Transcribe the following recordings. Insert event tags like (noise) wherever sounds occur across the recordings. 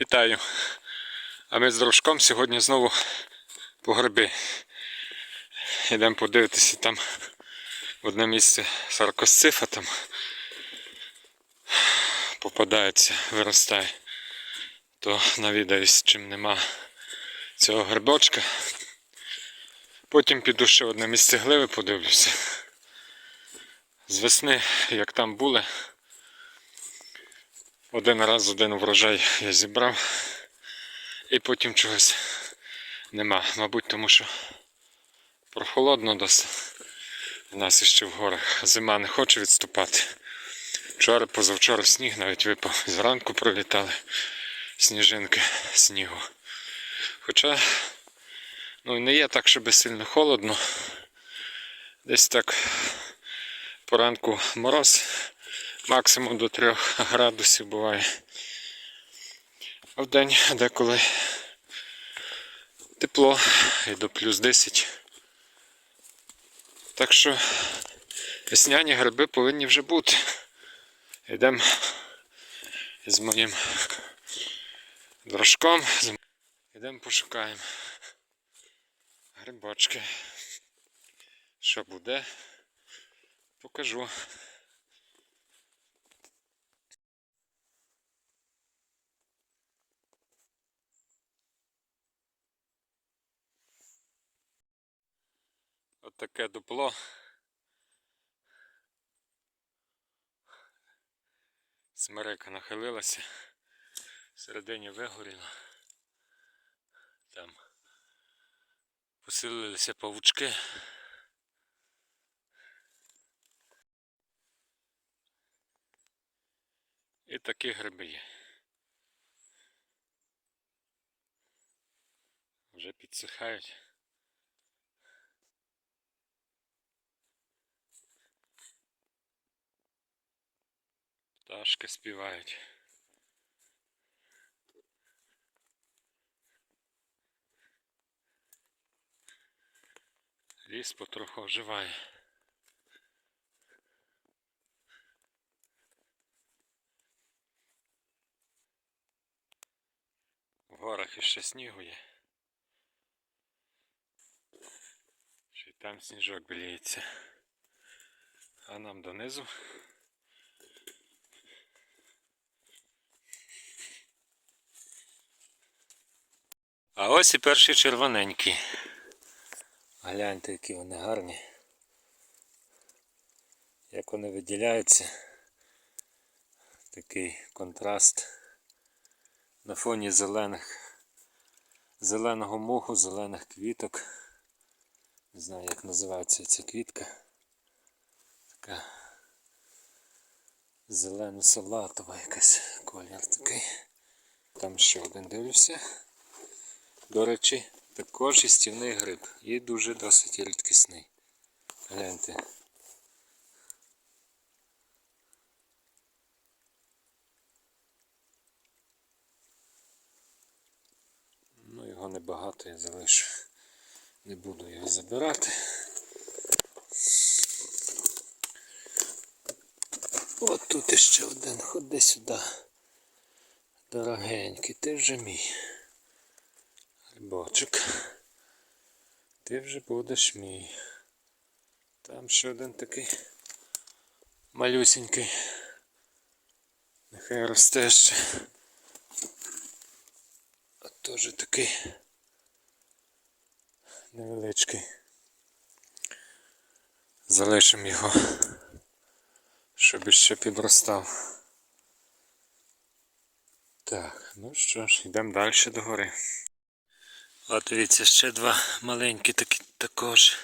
Вітаю! А ми з дружком сьогодні знову по гриби. Йдемо подивитися там в одне місце саркосцифа там попадається, виростає. То навідаюсь, чим нема цього грибочка. Потім піду ще в одне місце гливи подивлюся. З весни, як там були, один раз один врожай я зібрав і потім чогось нема. Мабуть, тому що прохолодно досить. У нас іще в горах зима не хоче відступати. Вчора, позавчора сніг навіть випав. Зранку пролітали сніжинки снігу. Хоча ну, не є так, щоб сильно холодно. Десь так поранку мороз максимум до 3 градусів буває. А в день деколи тепло і до плюс 10. Так що весняні гриби повинні вже бути. Йдемо з моїм дружком. Йдемо пошукаємо грибочки. Що буде, покажу. Таке дупло. Смерека нахилилася, всередині вигоріла. Там посилилися павучки. І такі гриби є. Вже підсихають. Пташки співають. Ліс потроху оживає. В горах іще снігу є. Ще й там сніжок біліється. А нам донизу. А ось і перші червоненькі. Гляньте, які вони гарні. Як вони виділяються. Такий контраст на фоні зелених, зеленого моху, зелених квіток. Не знаю, як називається ця квітка. Така зелено-салатова якась колір такий. Там ще один дивлюся. До речі, також істівний гриб. І дуже досить рідкісний. Гляньте. Ну, його небагато я залишу. Не буду його забирати. От тут іще один. Ходи сюди. Дорогенький, ти вже мій. Грибочок. Ти вже будеш мій. Там ще один такий малюсенький. Нехай росте ще. А теж такий невеличкий. Залишимо його, щоб іще підростав. Так, ну що ж, йдемо далі до гори. От дивіться, ще два маленькі такі також.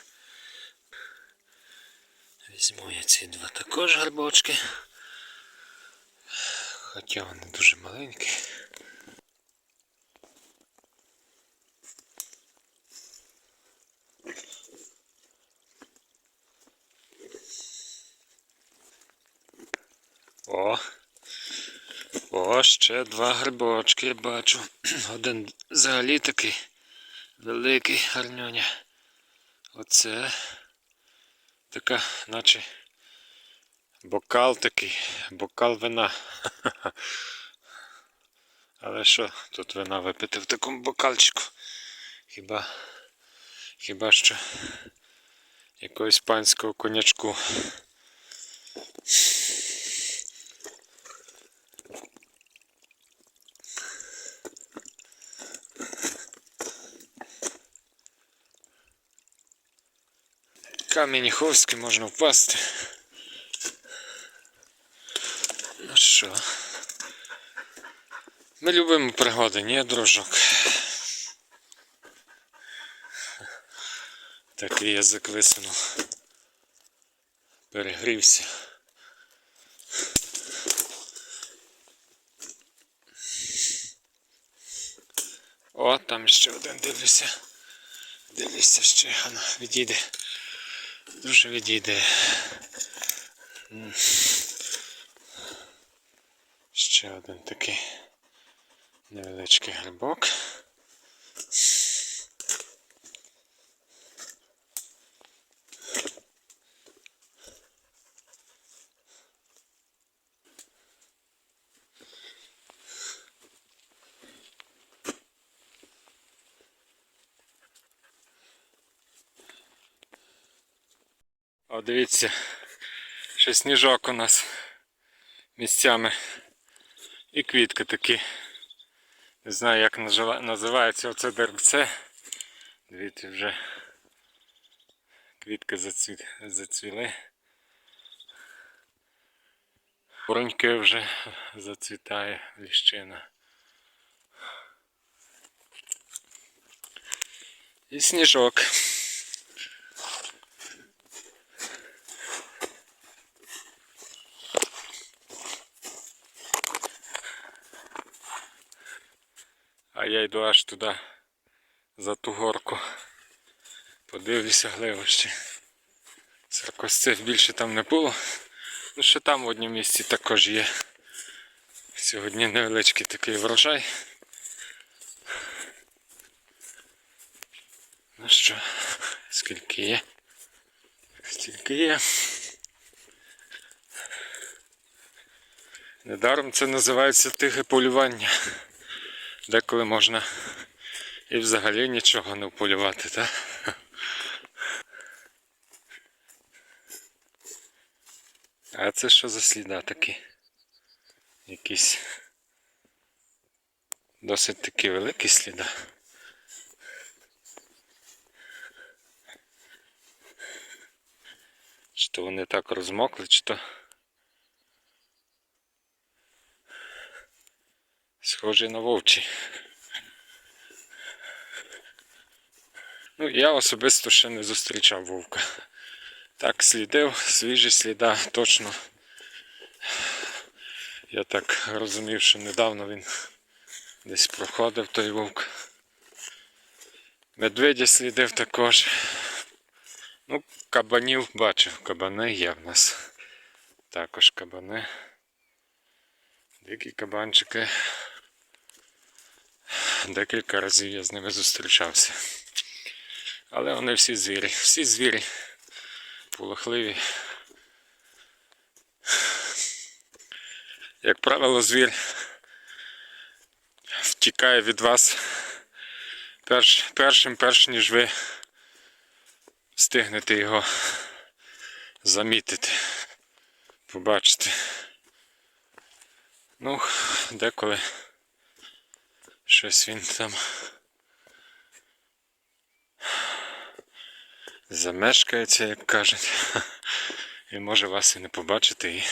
Візьму я ці два також гарбочки. Хоча вони дуже маленькі. О! О, ще два грибочки бачу. (clears throat) Один взагалі такий великий гарньоня. Оце така, наче бокал такий, бокал вина. (laughs) Але що тут вина випити в такому бокальчику? Хіба, хіба що якогось панського конячку. Кам'яніховський можна впасти. Ну що? Ми любимо пригоди, ні, дружок. Такий язик висунув. Перегрівся. О, там ще один дивлюся. Дивлюся ще, ано, відійде. Дуже відійде. Ще один такий невеличкий грибок. О, дивіться, ще сніжок у нас місцями. І квітки такі. Не знаю як називається оце деревце. Дивіться вже квітки зацві... зацвіли. Вороньки вже зацвітає ліщина. І сніжок. А я йду аж туди, за ту горку. Подивлюся гливище. Саркосців більше там не було. Ну ще там в одному місці також є. Сьогодні невеличкий такий врожай. Ну що, скільки є? Стільки є. Недаром це називається тихе полювання. Деколи можна і взагалі нічого не вполювати, так? А це що за сліда такі? Якісь досить такі великі сліда. Чи то вони так розмокли, чи то. Схожі на вовчі. Ну, я особисто ще не зустрічав вовка. Так, слідив, свіжі сліда, точно. Я так розумів, що недавно він десь проходив той вовк. Медведя слідив також. Ну, кабанів бачив, кабани є в нас. Також кабани. Дикі кабанчики. Декілька разів я з ними зустрічався. Але вони всі звірі. Всі звірі полохливі. Як правило, звір втікає від вас перш, першим, перш ніж ви встигнете його замітити, побачити. Ну, деколи щось він там замешкається, як кажуть, і може вас і не побачити, і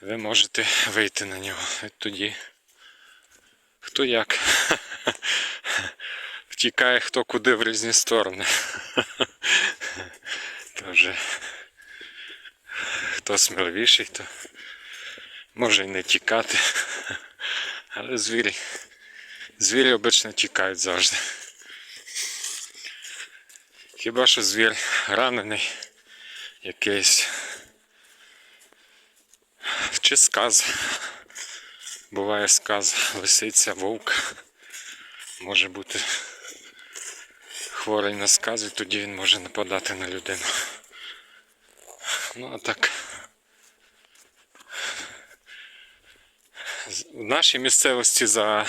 ви можете вийти на нього. І тоді хто як втікає хто куди в різні сторони. То вже хто сміливіший, то може і не тікати. Але звірі, звірі обично тікають завжди. Хіба що звір ранений якийсь. Чи сказ. Буває сказ, лисиця, вовк. Може бути хворий на сказ, і тоді він може нападати на людину. Ну а так. В нашій місцевості за,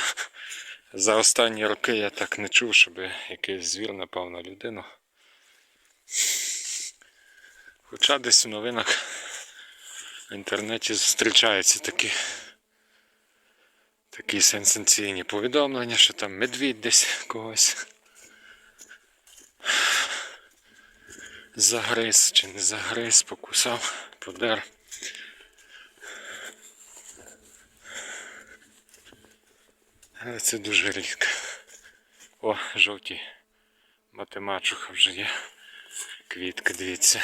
за останні роки я так не чув, щоб якийсь звір напав на людину. Хоча десь в новинах в інтернеті зустрічаються такі, такі сенсаційні повідомлення, що там медвідь десь когось загриз чи не загриз, покусав, подер. Це дуже рідко. О, жовті матемачуха вже є. Квітка, дивіться.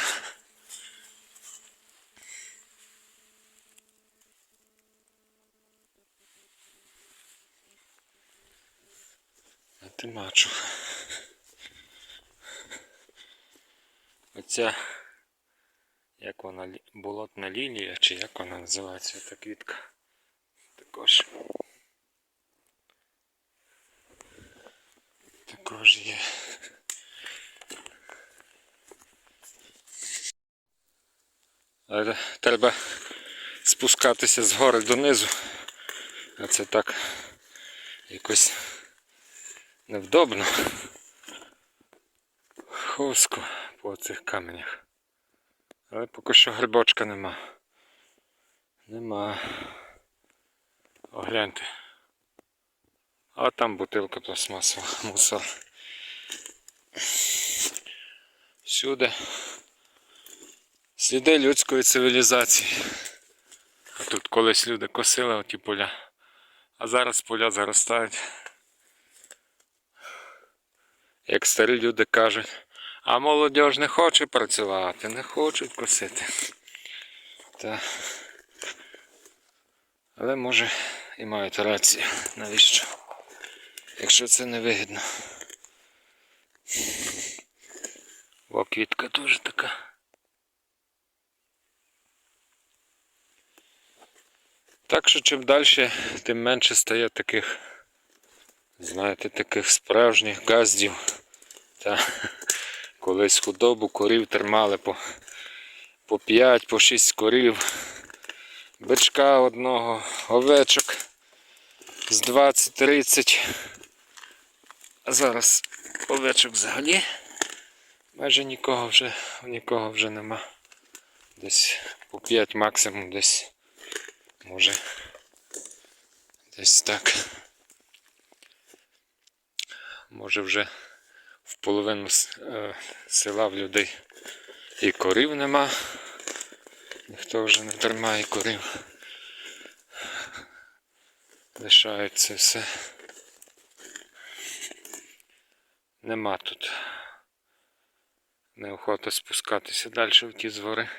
Матемачуха. Оця, як вона, болотна лілія, чи як вона називається, та квітка. Також. Також. Але треба спускатися з гори донизу. А це так якось невдобно. Ховсько по цих каменях. Але поки що грибочка нема. Нема. Огляньте. А там бутилка пластмасова, (laughs) мусор. Всюди. Сліди людської цивілізації. А тут колись люди косили оті поля. А зараз поля заростають. Як старі люди кажуть, а молодь не хоче працювати, не хочуть косити. Та. Але може і мають рацію. Навіщо? Якщо це не вигідно. О, квітка теж така. Так що чим далі, тим менше стає таких, знаєте, таких справжніх газдів. Та колись худобу корів тримали по, по 5, по 6 корів, бичка одного, овечок з 20-30. Зараз овечок взагалі майже нікого вже, нікого вже нема. Десь по 5 максимум десь. Може. Десь так. Може вже в половину е, села в людей і корів нема. Ніхто вже не тримає корів. Лишають це все. Нема тут. Неохота спускатися далі в ті звори.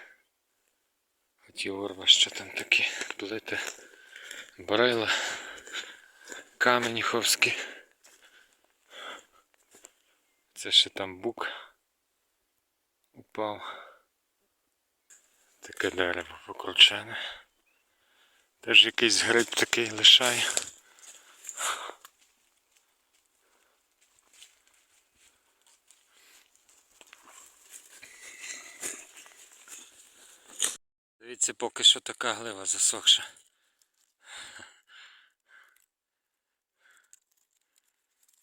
Ті орва, що там такі плити, брила, каменюховські. Це ще там бук упав. Таке дерево покручене. Теж якийсь гриб такий лишає. Дивіться, поки що така глива засохша.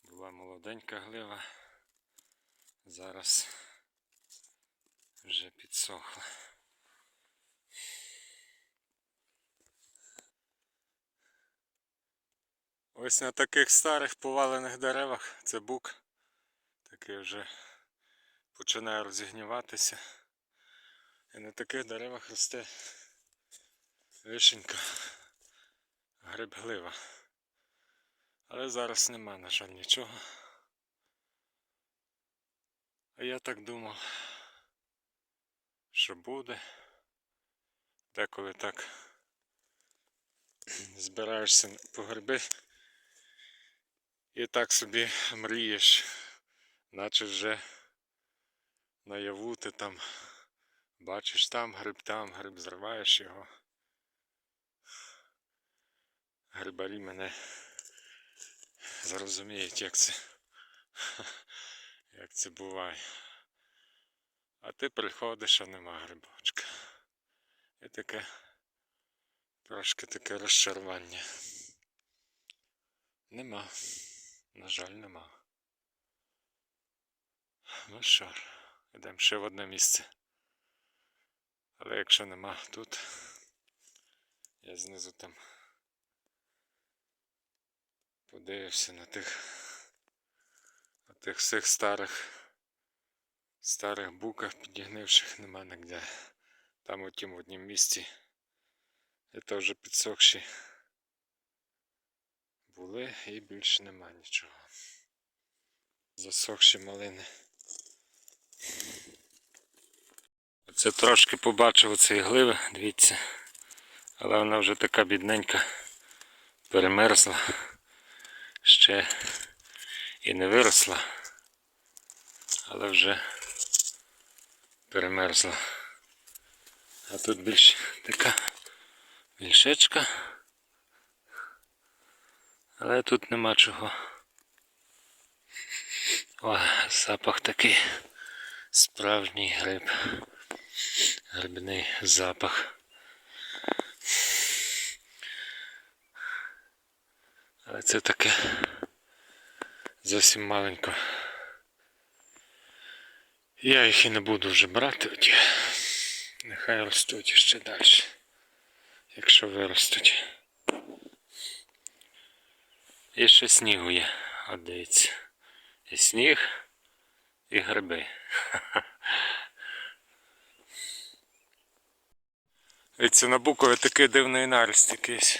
Була молоденька глива. Зараз вже підсохла. Ось на таких старих повалених деревах це бук. Такий вже починає розігніватися. І на таких деревах росте вишенька, грибглива. Але зараз нема, на жаль, нічого. А я так думав, що буде. Деколи так (clears throat) збираєшся по гриби і так собі мрієш, наче вже наяву ти там бачиш там гриб, там гриб, зриваєш його. Грибарі мене зрозуміють, як це, як це буває. А ти приходиш, а нема грибочка. І таке, Трошки таке розчарування. Нема. На жаль, нема. Ну що йдемо ще в одне місце. Але якщо нема тут, я знизу там подивився на тих, на тих всіх старих, старих буках підігнивших нема нігде. Там у тім в однім місці. Це вже підсохші були і більше нема нічого. Засохші малини. Оце трошки побачив оцей гливи, дивіться. Але вона вже така бідненька, перемерзла, ще і не виросла, але вже перемерзла. А тут більш така мішечка. Але тут нема чого. О, запах такий справжній гриб. Грибний запах. Але це таке зовсім маленько. Я їх і не буду вже брати оті. Нехай ростуть ще далі. Якщо виростуть. І ще снігу є, от дивіться. І сніг, і гриби. (laughs) Дивіться, на букові такий дивний наріст якийсь.